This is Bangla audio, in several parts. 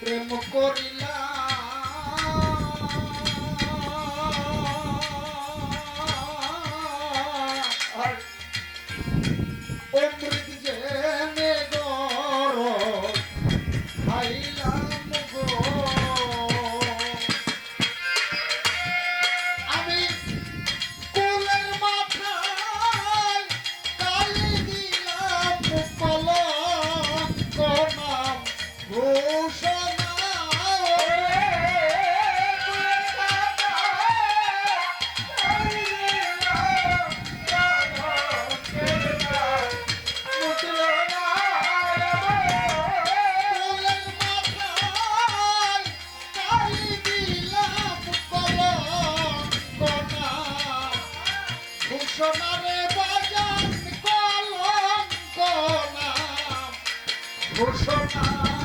প্রেম করিলা। অমৃত জেনে গর খাইলাম আমি কুলের মাথায় কালি দিলাম কলম কনাম ঘোষা। ঘোষণা।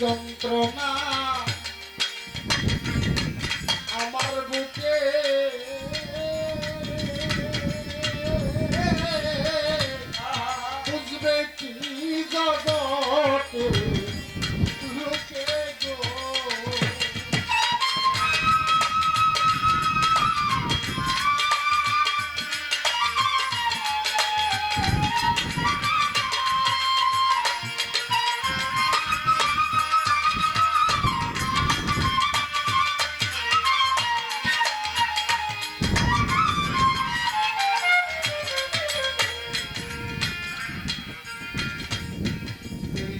যন্ত্রণা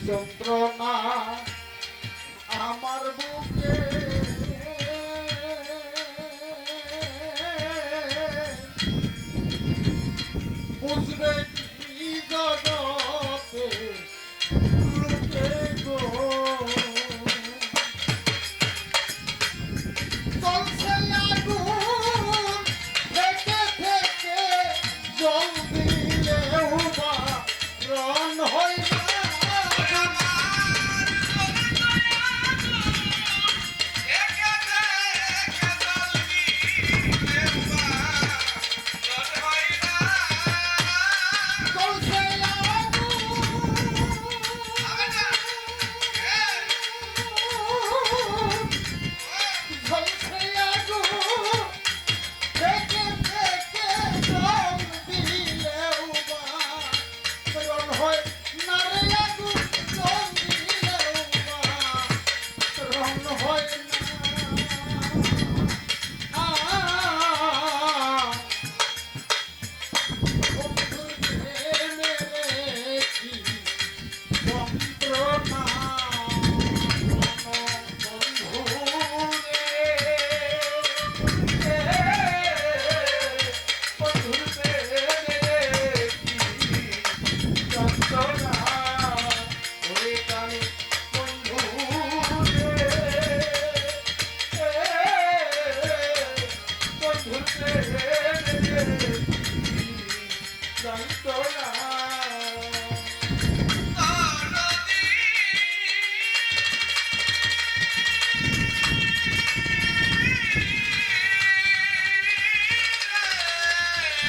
যন্ত্রণা আমার বুকে। বুঝবে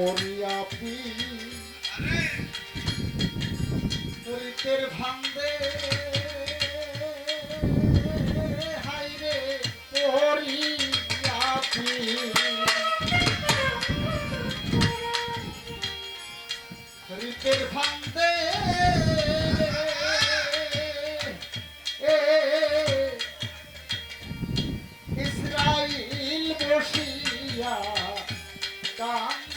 করিয়া পি পুরিতের ভাঙ্গে হাইরে করিয়া পি পুরিতের ভাঙ্গে ইসরাইল বসিয়া কান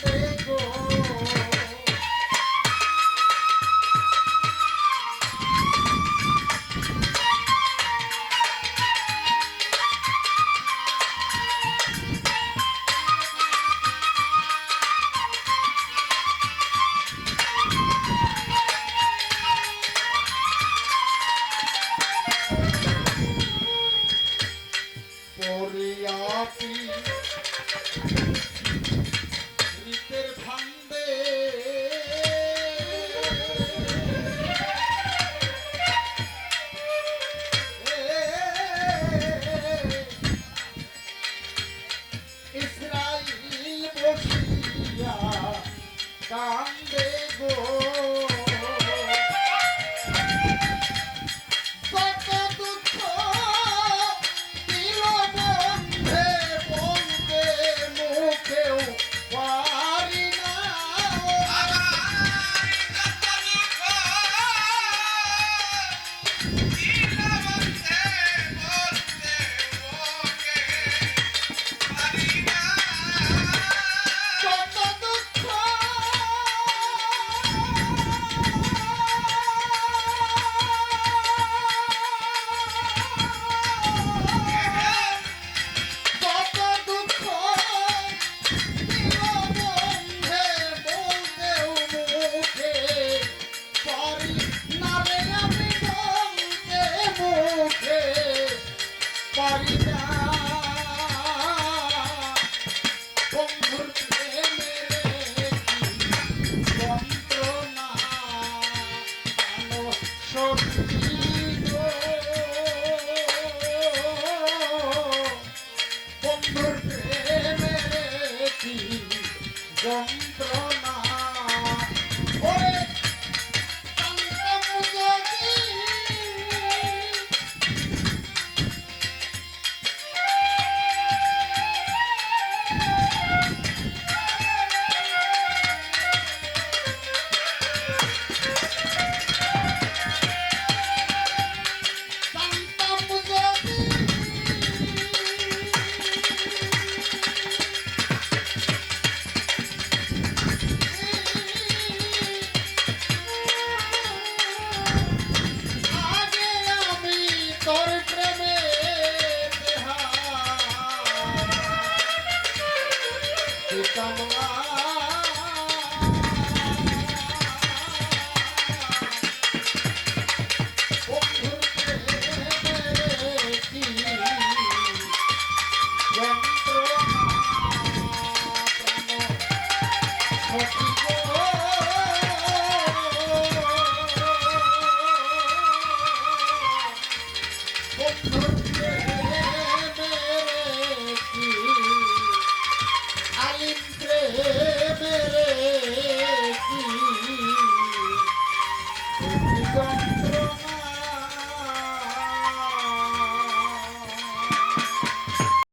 Thank you.